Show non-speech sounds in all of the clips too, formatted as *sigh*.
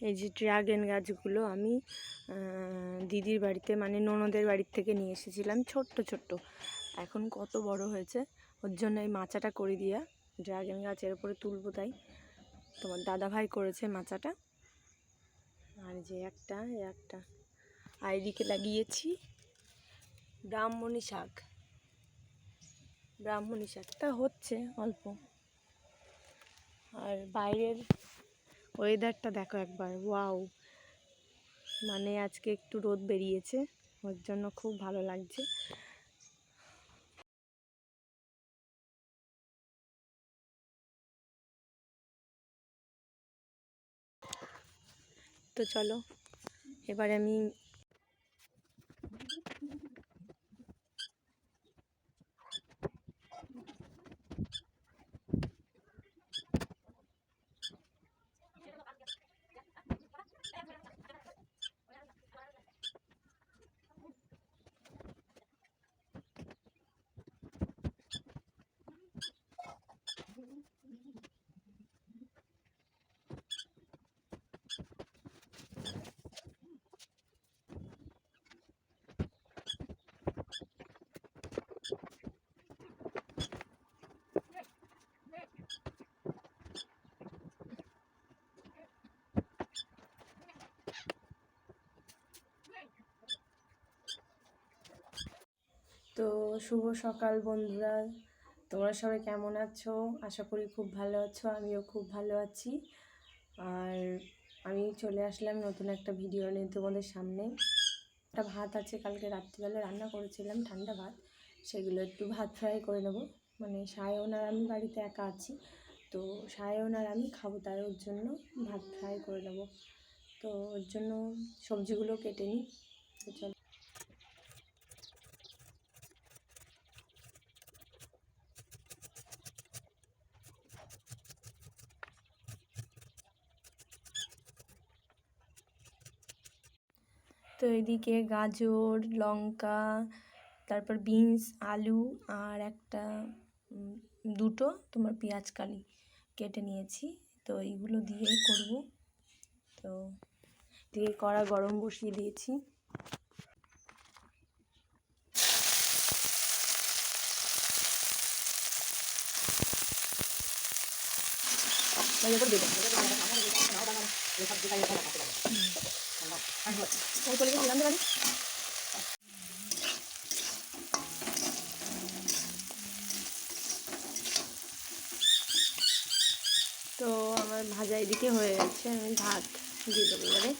এই যে ড্রাগন গাছগুলো আমি দিদির বাড়িতে মানে ননদের বাড়ির থেকে নিয়ে এসেছিলাম, ছোট্ট ছোট্ট। এখন কত বড় হয়েছে, ওর জন্য এই মাচাটা করে দিয়া ড্রাগন গাছের উপরে তুলবো তাই। তোমার দাদা ভাই করেছে মাচাটা। আর যে একটা একটা। আর লাগিয়েছি ব্রাহ্মণী শাক। ব্রাহ্মণী শাকটা হচ্ছে অল্প। আর বাইরের ওয়েদারটা দেখো একবার ওয়াও মানে আজকে একটু রোদ বেরিয়েছে, ওর জন্য খুব ভালো লাগছে। তো চলো, এবার আমি তো শুভ সকাল বন্ধুরা। তোমরা সবাই কেমন আছো? আশা করি খুব ভালো আছো, আমিও খুব ভালো আছি। আর আমি চলে আসলাম নতুন একটা ভিডিও নিয়ে তোমাদের সামনে। একটা ভাত আছে, কালকে রাত্রিবেলা রান্না করেছিলাম, ঠান্ডা ভাত। সেগুলো একটু ভাত ফ্রাই করে নেব। মানে সায়ন আর আমি বাড়িতে একা আছি, তো সায়ন আর আমি খাব তাই ওর জন্য ভাত ফ্রাই করে নেব। তো ওর জন্য সবজিগুলো কেটে নিই। চলো। এদিকে গাজর, লঙ্কা, তারপর বিনস, আলু আর একটা দুটো তোমার পেঁয়াজ কালি কেটে নিয়েছি। তো এইগুলো দিয়েই করব। তো দিয়ে কড়া গরম বসিয়ে দিয়েছি। তো আমার ভাজা এদিকে হয়ে গেছে আমি ভাত দিয়ে দেবো এবারে।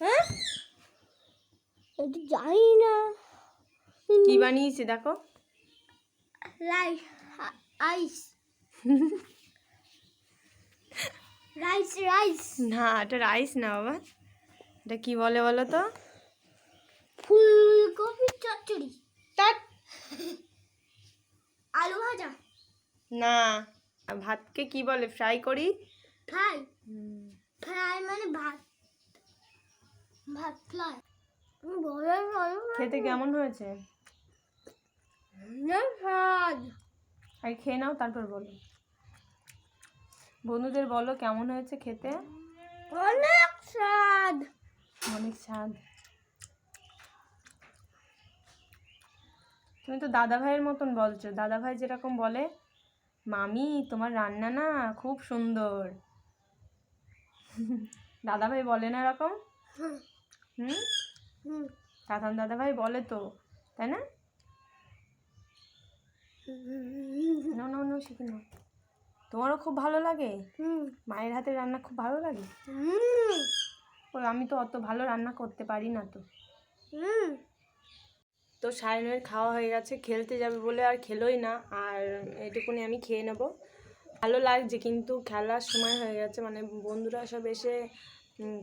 হ্যাঁ? এটা জানি না। কি বানিয়েছি দেখো? Rice ice. *laughs* Rice rice. না এটা রাইস না বাবা। এটা কি বলে বলো তো? ফুলকপির চচ্চড়ি। তার আলু ভাজা। না ভাতকে কি বলে? ফ্রাই করি? ফ্রাই। ফ্রাই মানে ভাত। ভাত খেতে কেমন হয়েছে? আর খেয়ে নাও তারপর বলো। বন্ধুদের বলো কেমন হয়েছে খেতে? অনেক স্বাদ। অনেক স্বাদ। তুমি তো দাদা ভাইয়ের মতন বলছো। দাদা ভাই যেরকম বলে মামি তোমার রান্না না খুব সুন্দর। দাদা ভাই বলে না এরকম? হুম? দাদা ভাই বলে তো তাই না? না না না শিখে নাও তোমারও খুব ভালো লাগে? হুম। মায়ের হাতে রান্না খুব ভালো লাগে? ওই আমি তো অত ভালো রান্না করতে পারি না তো। হুম। তো সায়নের খাওয়া হয়ে গেছে খেলতে যাবে বলে আর খেলোই না আর এটুকুনি আমি খেয়ে নেব। ভালো লাগছে কিন্তু খেলার সময় হয়ে গেছে মানে বন্ধুরা সব এসে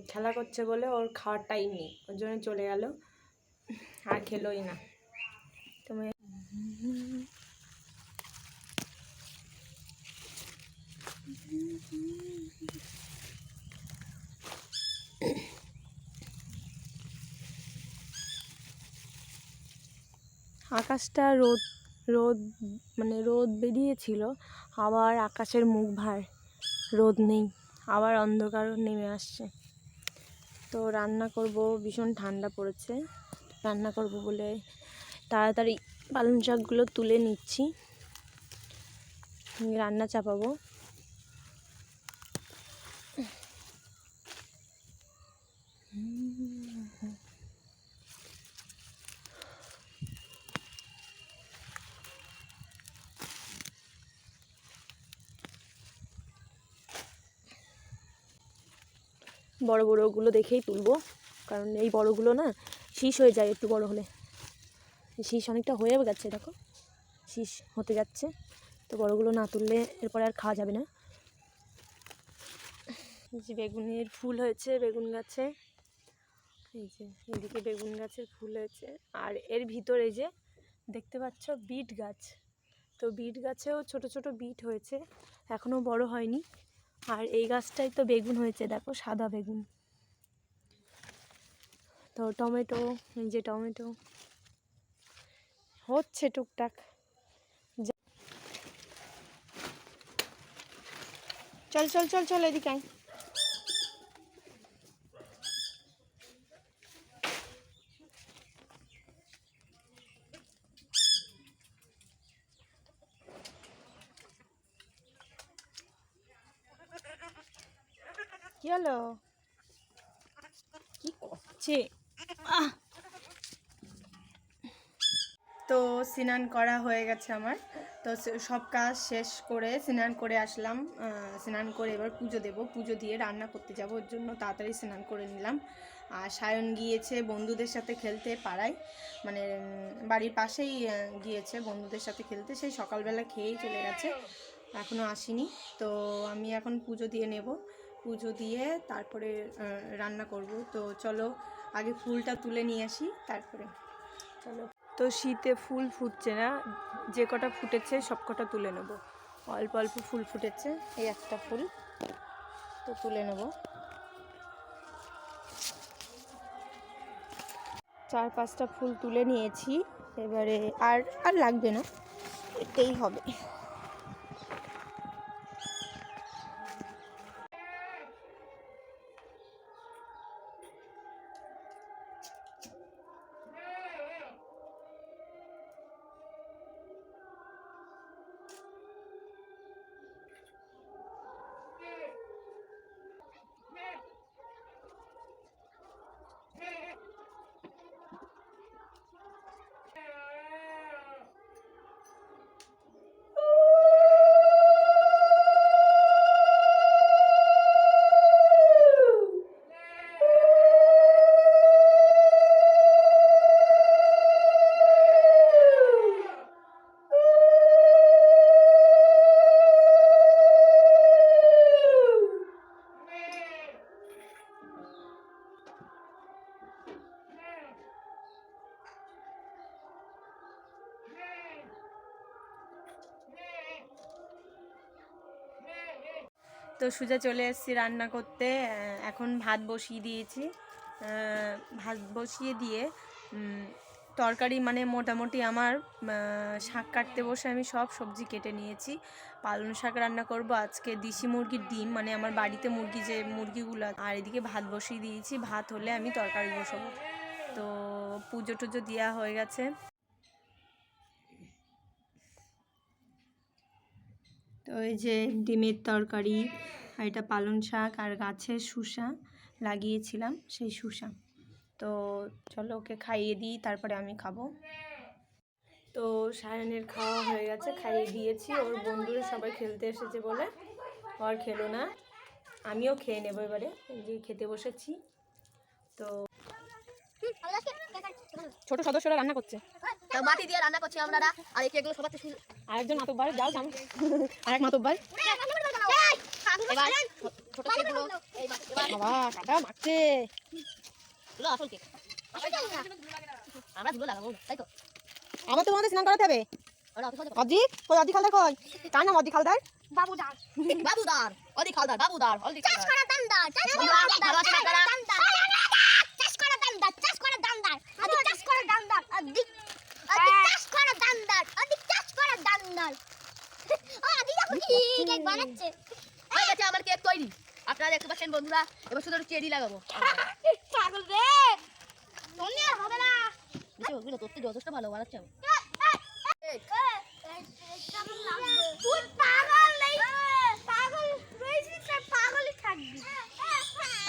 খেলা করছে বলে ওর খাওয়ার টাইম নেই। ওর জন্য চলে গেল। আর খেলোই না। তুমি আকাশটা রোদ রোদ মানে রোদ বেরিয়েছিল। আবার আকাশের মুখ ভার। রোদ নেই। আবার অন্ধকার নেমে আসছে। তো রান্না করব, ভীষণ ঠান্ডা পড়েছে। রান্না করব বলে তাড়াতাড়ি পালং শাকগুলো তুলে নিচ্ছি। রান্না চাপাবো। বড় বড়গুলো দেখেই তুলবো। কারণ এই বড়গুলো না, শীষ হয়ে যায় একটু বড় হলে। শীষ অনেকটা হয়ে গেছে, দেখো। শীষ হতে যাচ্ছে। তো বড়গুলো না তুললে এরপরে আর খাওয়া যাবে না। যে বেগুনের ফুল হয়েছে, বেগুন গাছে। এই যে এদিকে বেগুন গাছের ফুল হয়েছে। আর এর ভিতরে যে দেখতে পাচ্ছ বিট গাছ। তো বিট গাছেও ছোট ছোট বিট হয়েছে। এখনও বড় হয়নি। আর এই গাছটাই তো বেগুন হয়েছে, দেখো সাদা বেগুন। তো টমেটো, এই যে টমেটো। হচ্ছে টুকটাক। চল চল চল চল, এদিকে আয়। কি কি করছে? তো স্নান করা হয়ে গেছে আমার। তো সব কাজ শেষ করে স্নান করে আসলাম। স্নান করে এবার পুজো দেব। পুজো দিয়ে রান্না করতে যাব। ওর জন্য তাড়াতাড়ি স্নান করে নিলাম। আর সায়ন গিয়েছে বন্ধুদের সাথে খেলতে পাড়ায়। মানে বাড়ির পাশেই গিয়েছে বন্ধুদের সাথে খেলতে। সেই সকালবেলা খেয়েই চলে গেছে। এখনও আসেনি। তো আমি এখন পুজো দিয়ে নেব। পুজো দিয়ে তারপরে রান্না করব। তো চলো, আগে ফুলটা তুলে নিয়ে আসি, তারপরে। চলো। তো শীতে ফুল ফুটছে না, যে কটা ফুটেছে সব কটা তুলে নেব। অল্প অল্প ফুল ফুটেছে, এই একটা ফুল, তো তুলে নেব। চার পাঁচটা ফুল তুলে নিয়েছি, এবারে আর আর লাগবে না, এতেই হবে। তো সুজা চলে এসেছি রান্না করতে। এখন ভাত বসিয়ে দিয়েছি। ভাত বসিয়ে দিয়ে তরকারি মানে মোটামুটি আমার শাক কাটতে বসে আমি সব সবজি কেটে নিয়েছি। পালং শাক রান্না করব। আজকে দেশি মুরগির ডিম মানে আমার বাড়িতে মুরগি যে মুরগিগুলো আর এদিকে ভাত বসিয়ে দিয়েছি। ভাত হলে আমি তরকারি বসাবো। তো পুজো টুজো দেওয়া হয়ে গেছে। তো এই যে ডিমের তরকারি আর এটা পালং শাক আর গাছের শুষা লাগিয়েছিলাম, সেই শুষা তো চলো ওকে খাইয়ে দিই, তারপরে আমি খাব। তো সায়নের খাওয়া হয়ে গেছে, খাইয়ে দিয়েছি। ওর বন্ধুরা সবাই খেলতে এসেছে বলে আর খেলো না। আমিও খেয়ে নেব এবারে যে খেতে বসেছি। তো ছোট সদস্যরা রান্না করছে। তো মাটি দিয়ে রান্না করছি আমরা আর এই কেকগুলো সবার থেকে আরেকজন মাতব্বার যাও সামনে আরেক মাতব্বার। এবার ছোট কেকগুলো এই মা- এবার বাবা কাটা মারছে। এগুলো আসল কেক। আমরা ধুলো লাগাবো তাই তো। আবার তো স্নান করাতে হবে। কই খালদার কই? কার নাম অজি খালদার? বাবুদার। বাবুদার অদি খালদার বাবুদার অদি চাষ করা দামদার চাষ করা বন্ধুরা, ভালো আছেন আপনারা? দামদার চাষ করা দামদার চাষ করা দামদার আদি চাষ করা আদি আদি চাষ করা দামদার আদি চাষ করা দামদার ও আদি দেখো কি কেক বানাচ্ছে হয়ে গেছে আমার কেক তৈরি আপনারা দেখতে পাচ্ছেন বন্ধুরা এবার শুধু একটু চেরি লাগাবো পাগল রে তুমি আর হবে না দেখো ওগুলো তোর তো যথেষ্ট ভালো বানাচ্ছে আমি তুই পাগল নেই পাগল রয়েছিস আর পাগলই থাকবি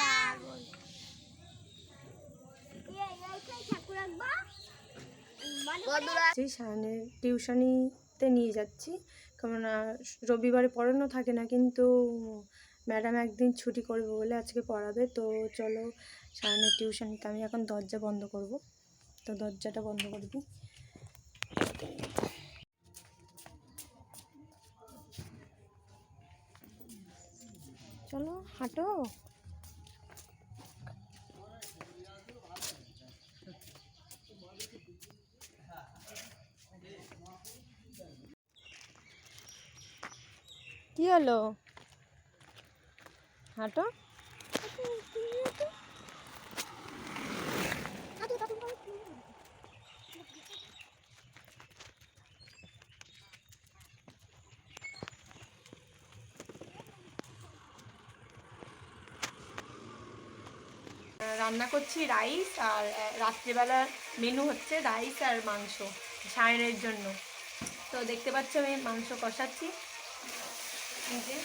পাগল এই এইটাই ঠাকুর রাখবা বন্ধুরা। সায়নের টিউশনিতে নিয়ে যাচ্ছি। কেননা রবিবারে পড়ানো থাকে না, কিন্তু ম্যাডাম একদিন ছুটি করবে বলে আজকে পড়াবে। তো চলো, সায়নের টিউশনিতে আমি এখন দরজা বন্ধ করব। তো দরজাটা বন্ধ করে দিই। চলো, হাঁটো। কি হলো? হাঁটো। রান্না করছি রাইস আর আহ, রাত্রিবেলা মেনু হচ্ছে রাইস আর মাংস সায়নের জন্য। তো দেখতে পাচ্ছ আমি মাংস কষাচ্ছি। যে,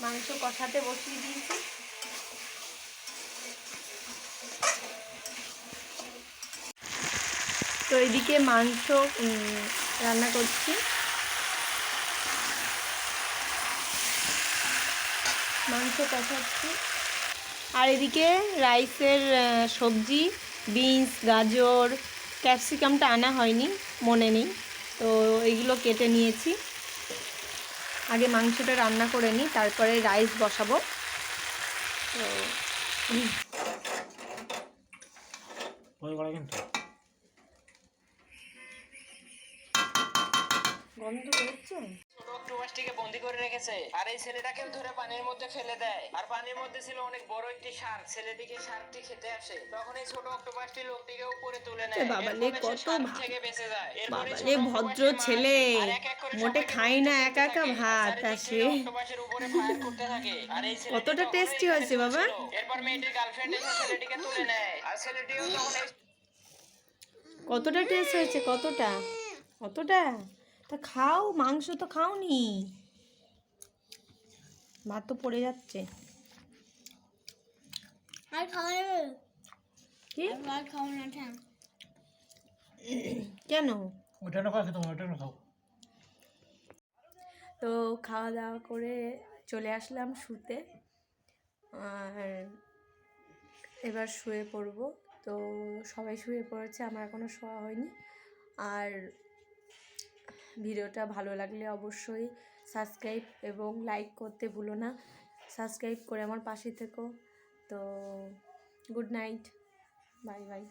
মাংস কষাতে বসিয়ে দিয়েছি। তো এদিকে মাংস রান্না করছি। মাংস কষাচ্ছি। আর এদিকে রাইসের সবজি, বিনস, গাজর, ক্যাপসিকামটা আনা হয়নি, মনে নেই। তো এগুলো কেটে নিয়েছি। আগে মাংসটা রান্না করে নিই তারপরে রাইস বসাবো। তো কিন্তু? গন্ধ বেরোচ্ছে? অক্টোপাসটিকে বন্দি করে রেখেছে। আর এই ছেলেটাকেও ধরে পানির মধ্যে ফেলে দেয়। আর পানির মধ্যে ছিল অনেক বড় একটি শার্ক ছেলেটিকে শার্কটি খেতে আসে। তখন এই ছোট অক্টোপাসটি লোকটিকে উপরে তুলে নেয়। বাবা এর লে, কত থেকে বেঁচে যায়। এরপরে বাবা ছোট রে অক্টোপাসটি ভদ্র ছেলে। মোটে খাই না একা একা ভাত আর আর চারিদিক সে থেকে অক্টোপাসের উপরে ফায়ার করতে থাকে। আর এই কতটা টেস্টি হয়েছে বাবা? এরপর মেয়েটির গার্লফ্রেন্ড এসে ছেলেটিকে তুলে নেয়। আর ছেলেটিও তখন কতটা টেস্ট হয়েছে কতটা? কতটা? তা খাও মাংস তো খাওনি। ভাত তো পড়ে যাচ্ছে। আর খাওয়া যাবে? কি? আর খাওয়া না কেন? ওটা না খাও ওটা না খাও। তো খাওয়া দাওয়া করে চলে আসলাম শুতে। আর এবার শুয়ে পড়ব। তো সবাই শুয়ে পড়েছে আমার এখনও শোয়া হয়নি। আর ভিডিওটা ভালো লাগলে অবশ্যই সাবস্ক্রাইব এবং লাইক করতে ভুলো না। সাবস্ক্রাইব করে আমার পাশে থেকো। তো, গুড নাইট। Bye bye.